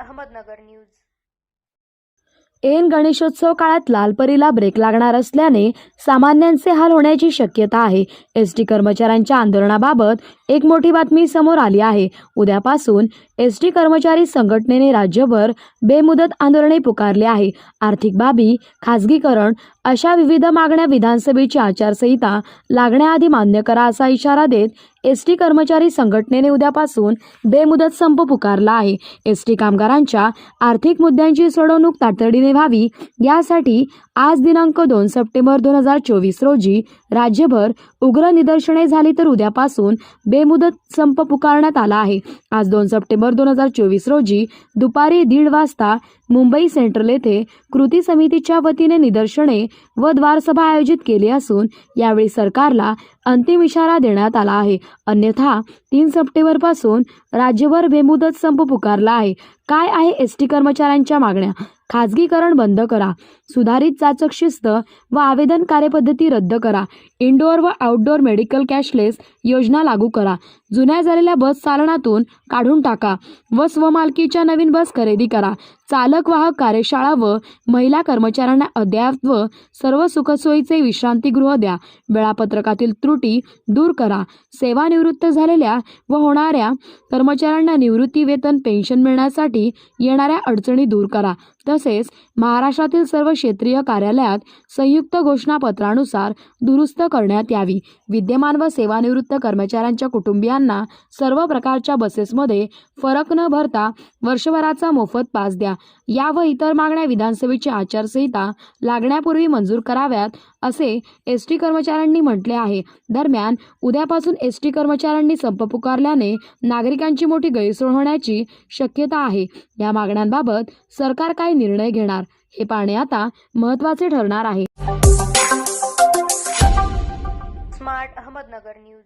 Ahmednagar news. ऐन गणेशोत्सव काळात लालपरीला break लागणार असल्याने सामान्यांचे हाल होण्याची शक्यता आहे. एस टी कर्मचाऱ्यांच्या आंदोलनाबाबत एक मोठी बातमी समोर आली आहे. उद्यापासून एस टी कर्मचारी संघटनेने राज्यभर बेमुदत आंदोलने पुकारली आहे. आर्थिक बाबी खाजगीकरण अशा विविध मागण्या विधानसभेची आचारसंहिता लागण्याआधी मान्य करा असा इशारा देत एस टी कर्मचारी संघटनेने उद्यापासून बेमुदत संप पुकारला आहे. एस टी कामगारांच्या आर्थिक मुद्द्यांची सोडवणूक तातडीने व्हावी यासाठी आज दिनांक दोन सप्टेंबर दोन हजार चोवीस रोजी राज्यभर उग्र निदर्शने झाली तर उद्यापासून बेमुदत संप पुकारण्यात आला आहे. आज दोन सप्टेंबर दोन हजार चोवीस रोजी दुपारी दीड वाजता मुंबई सेंट्रल येथे कृती समितीच्या वतीने निदर्शने व द्वारसभा आयोजित केली असून यावेळी सरकारला अंतिम इशारा देण्यात आला आहे. अन्यथा तीन सप्टेंबरपासून राज्यभर बेमुदत संप पुकारला आहे. काय आहे एस टी कर्मचाऱ्यांच्या मागण्या? खाजगीकरण बंद करा. सुधारित चाचक शिस्त व आवेदन कार्यपद्धती रद्द करा. इनडोअर व आउटडोअर मेडिकल कॅशलेस योजना लागू करा. जुन्या झालेल्या बस चालनातून काढून टाका व स्वमालकीच्या नवीन बस खरेदी करा. चालक वाहक कार्यशाळा व महिला कर्मचाऱ्यांना अद्याप व सर्व सुखसोयीचे विश्रांतीगृह द्या. वेळापत्रकातील त्रुटी दूर करा. सेवानिवृत्त झालेल्या व होणाऱ्या कर्मचाऱ्यांना निवृत्ती वेतन पेन्शन मिळण्यासाठी येणाऱ्या अडचणी दूर करा. तसेच महाराष्ट्रातील सर्व क्षेत्रीय कार्यालयात संयुक्त घोषणापत्रानुसार दुरुस्त करण्यात यावी. विद्यमान व सेवानिवृत्त कर्मचाऱ्यांच्या कुटुंबियांना सर्व प्रकारच्या बसेसमध्ये फरक न भरता वर्षभराचा मोफत पास द्या. या व इतर मागण्या विधानसभेची आचारसंहिता लागण्यापूर्वी मंजूर कराव्यात असे एस टी कर्मचाऱ्यांनी म्हटले आहे. दरम्यान उद्यापासून एस टी कर्मचाऱ्यांनी संप पुकारल्याने नागरिकांची मोठी गैरसोय होण्याची शक्यता आहे. या मागण्यांबाबत सरकार काय निर्णय घेणार. हे पाहणे आता महत्त्वाचे ठरणार आहे. Smart Ahmednagar news.